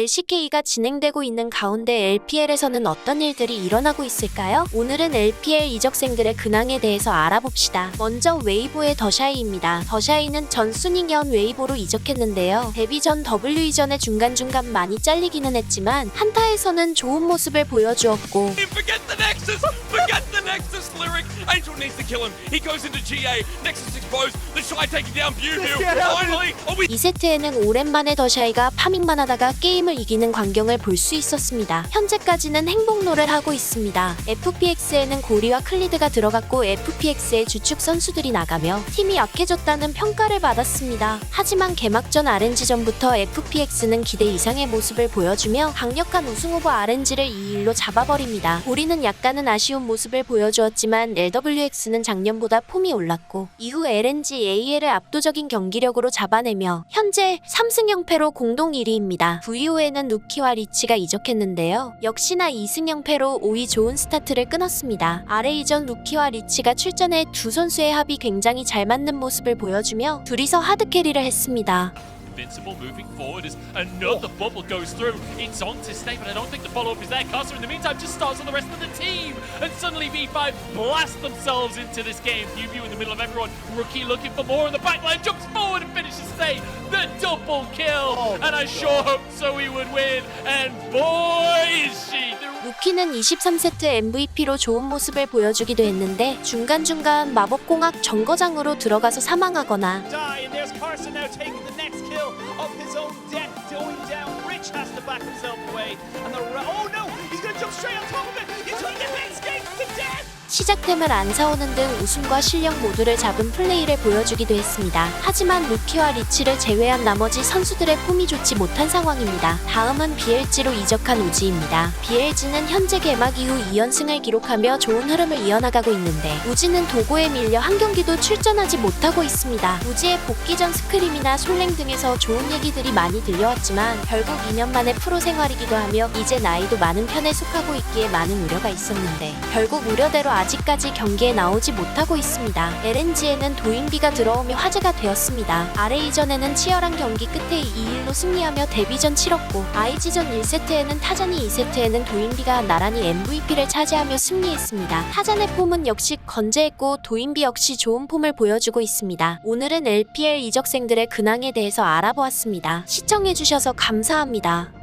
LCK가 진행되고 있는 가운데 LPL에서는 어떤 일들이 일어나고 있을까요? 오늘은 LPL 이적생들의 근황에 대해서 알아봅시다. 먼저 웨이보의 더샤이입니다. 더샤이는 전 순위견 웨이보로 이적했는데요. 데뷔 전 W 이전에 중간중간 많이 잘리기는 했지만 한타에서는 좋은 모습을 보여주었고 Angel needs to kill him. He goes into GA. Nexus exposed. The Shy taking down Bewhill. Finally! Oh, we 2세트에는 오랜만에 더샤이가 파밍만 하다가 게임을 이기는 광경을 볼 수 있었습니다. 현재까지는 행복로를 하고 있습니다. FPX에는 고리와 클리드가 들어갔고 FPX의 주축 선수들이 나가며 팀이 약해졌다는 평가를 받았습니다. 하지만 개막전 RNG전부터 FPX는 기대 이상의 모습을 보여주며 강력한 우승 후보 RNG를 2일로 잡아버립니다. 고리는 약간은 아쉬운 모습을 보여주었지만 LWX는 작년보다 폼이 올랐고 이후 LNG AL을 압도적인 경기력으로 잡아내며 현재 3승 0패로 공동 1위입니다. VO에는 루키와 리치가 이적했는데요. 역시나 2승 0패로 5위 좋은 스타트를 끊었습니다. RA전 루키와 리치가 출전해 두 선수의 합이 굉장히 잘 맞는 모습을 보여주며 둘이서 하드캐리를 했습니다. Invincible moving forward as another bubble goes through. It's on to stay, but I don't think the follow up is there. Custer in the meantime just starts on the rest of the team. And suddenly V5 blast themselves into this game. View in the middle of everyone. Rookie looking for more in the backline, jumps forward and finishes stay. The double kill. and I sure hoped so he would win. And boy is she. 루키는 23세트 MVP로 좋은 모습을 보여주기도 했는데 중간중간 마법공학 정거장으로 들어가서 사망하거나 시작템을 안 사오는 등 우승과 실력 모두를 잡은 플레이를 보여주기도 했습니다. 하지만 루키와 리치를 제외한 나머지 선수들의 폼이 좋지 못한 상황입니다. 다음은 BLG로 이적한 우지입니다. BLG는 현재 개막 이후 2연승을 기록하며 좋은 흐름을 이어나가고 있는데 우지는 도고에 밀려 한 경기도 출전하지 못하고 있습니다. 우지의 복귀 전 스크림이나 솔랭 등에서 좋은 얘기들이 많이 들려왔지만 결국 2년 만에 프로 생활이기도 하며 이제 나이도 많은 편에 속하고 있기에 많은 우려가 있었는데 결국 우려대로 아직 까지 경기에 나오지 못하고 있습니다. LNG에는 도인비가 들어오며 화제가 되었습니다. RA전에는 치열한 경기 끝에 2일로 승리하며 데뷔전 치렀고 IG전 1세트에는 타잔이 2세트에는 도인비가 나란히 MVP를 차지하며 승리했습니다. 타잔의 폼은 역시 건재했고 도인비 역시 좋은 폼을 보여주고 있습니다. 오늘은 LPL 이적생들의 근황에 대해서 알아보았습니다. 시청해주셔서 감사합니다.